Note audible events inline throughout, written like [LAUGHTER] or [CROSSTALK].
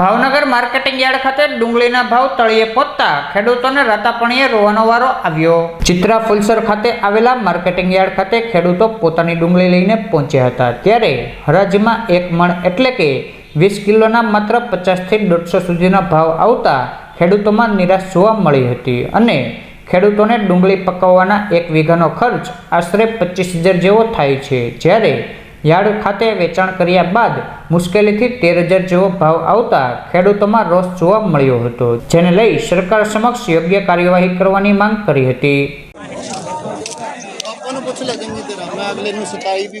Bhavnagar marketing yard ખાતે ડુંગળીના ભાવ તળિયે પહોંચતા ખેડૂતોને રાતાપણીએ રોવાનો વારો આવ્યો. ચિત્રા ફુલસર ખાતે આવેલા માર્કેટિંગ યાર્ડ ખાતે ખેડૂતો પોતાની ડુંગળી લઈને પહોંચ્યા હતા. ત્યારે હરાજીમાં એક મણ એટલે કે વીસ કિલોના માત્ર પચાસથી દોઢસો સુધીના ભાવ આવતા ખેડૂતોમાં નિરાશ જોવા મળી હતી અને ખેડૂતોને ડુંગળી પકવવાના એક વીઘાનો ખર્ચ આશરે પચીસ હજાર જેવો થાય છે. જ્યારે યાર્ડ ખાતે વેચાણ કર્યા બાદ મુશ્કેલીથી તેર હજાર જેવો ભાવ આવતા ખેડૂતોમાં રોષ જોવા મળ્યો હતો જેને લઈ સરકાર સમક્ષ યોગ્ય કાર્યવાહી કરવાની માંગ કરી હતી. अगले में सताई भी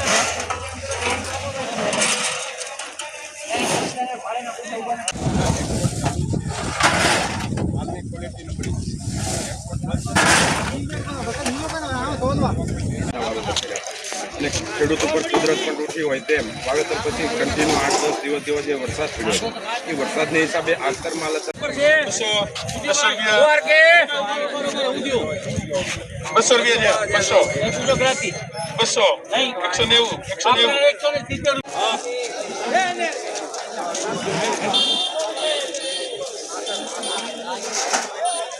અને ખેડૂત ઉપર કુદરત પણ તૂટી હોય તેમ વાવેતર પછી કન્ટિન્યુ આઠ દસ દિવસ જેવો જે વરસાદ પડ્યો એ વરસાદને હિસાબે આસ્તર માલ બસો બસો બસો રૂપિયા બસો. બસો. એકસો નેવું એકસો નેવું. આપણે એકસો ને સિત્તેર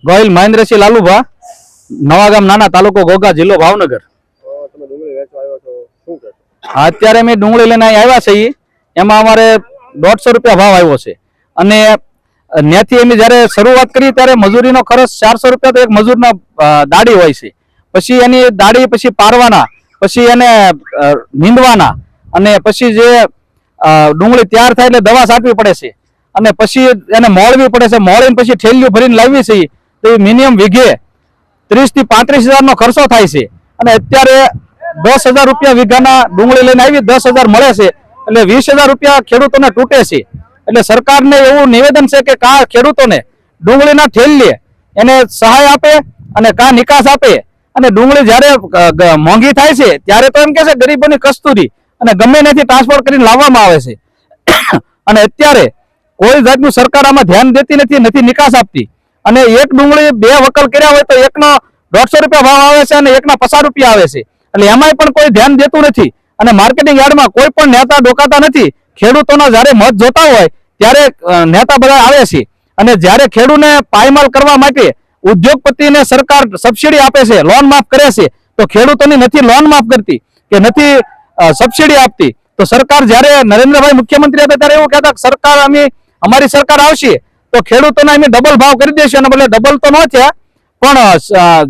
ગોહિલ મહેન્દ્રસિંહ લાલુભા નવાગામ નાના તાલુકો ગોગા જિલ્લો ભાવનગર. અત્યારે અમે ડુંગળી લઈને આવ્યા છીએ. એમાં અમારે દોઢસો રૂપિયા ભાવ આવ્યો છે. અને ત્યાંથી અમે જ્યારે શરૂઆત કરી ત્યારે મજૂરીનો ખર્ચ ચારસો રૂપિયા તો એક મજૂરના દાડી હોય છે. પછી એની દાડી પછી પારવાના, પછી એને નીંદવાના અને પછી જે ડુંગળી તૈયાર થાય એટલે દવા છાંટવી પડે છે. અને પછી એને મોળવી પડે છે, મોળીને પછી ઠેલિયું ભરીને લાવવી છે તો એ મિનિમમ વીઘે ત્રીસથી પાંત્રીસ હજારનો ખર્ચો થાય છે. અને અત્યારે દસ હજાર રૂપિયા વીઘાના ડુંગળી લઈને આવી, દસ હજાર મળે છે. એટલે વીસ હજાર રૂપિયા ખેડૂતોને તૂટે છે. એટલે સરકારને એવું નિવેદન છે કે કા ખેડૂતોને ડુંગળીના ઠેલીએ એને સહાય આપે અને કા નિકાસ આપે. અને ડુંગળી જ્યારે મોંઘી થાય છે, ત્યારે તો એમ કે છે ગરીબોની કસ્તુરી અને ગમે એનાથી ટ્રાન્સપોર્ટ કરીને લાવવામાં આવે છે. [COUGHS] અને અત્યારે કોઈ જાતનું સરકાર આમાં ધ્યાન દેતી નથી નથી નિકાસ આપતી. અને એક ડુંગળી બે વકલ કર્યા હોય તો એકનો દોઢસો રૂપિયા ભાવ આવે છે અને એકના પચાસ રૂપિયા આવે છે. એટલે એમાંય પણ કોઈ ધ્યાન દેતું નથી. અને માર્કેટિંગ યાર્ડમાં કોઈ પણ નેતા ડોકાતા નથી. ખેડૂતોના જ્યારે મત જોતા હોય, ત્યારે નેતા બધા આવે છે. અને જ્યારે ખેડૂતને પાયમાલ કરવા માટે ઉદ્યોગપતિને સરકાર સબસિડી આપે છે, લોન માફ કરે છે, તો ખેડૂતોની નથી લોન માફ કરતી, કે નથી સબસિડી આપતી. તો સરકાર જ્યારે નરેન્દ્રભાઈ મુખ્યમંત્રી હતા ત્યારે એવું કહેતા સરકાર અમે, અમારી સરકાર આવશે, તો ખેડૂતોને અમે ડબલ ભાવ કરી દેશે. અને બદલે ડબલ તો ન થયા, પણ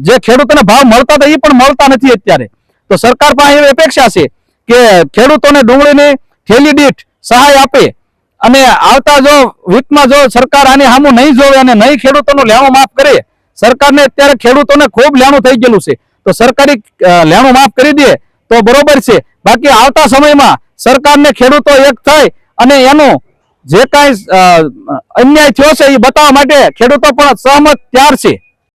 જે ખેડૂતોને ભાવ મળતા હતા એ પણ મળતા નથી અત્યારે. તો સરકાર પાસે એવી અપેક્ષા છે કે ખેડૂતોને ડુંગળીની થેલી દીઠ સહાય આપે અને આવતા જો વીકમાં જો સરકાર આની સામું નહીં જોવે અને નહીં ખેડૂતોનું લેણું માફ કરે, સરકારને અત્યારે ખેડૂતોને ખૂબ લેણું થઈ ગયેલું છે. તો સરકારી લેણું માફ કરી દે તો બરોબર છે. બાકી આવતા સમયમાં સરકારને ખેડૂતો એક થાય અને એનું જે કાંઈ અન્યાય થયો છે એ બતાવવા માટે ખેડૂતો પણ સહમત ત્યાર છે.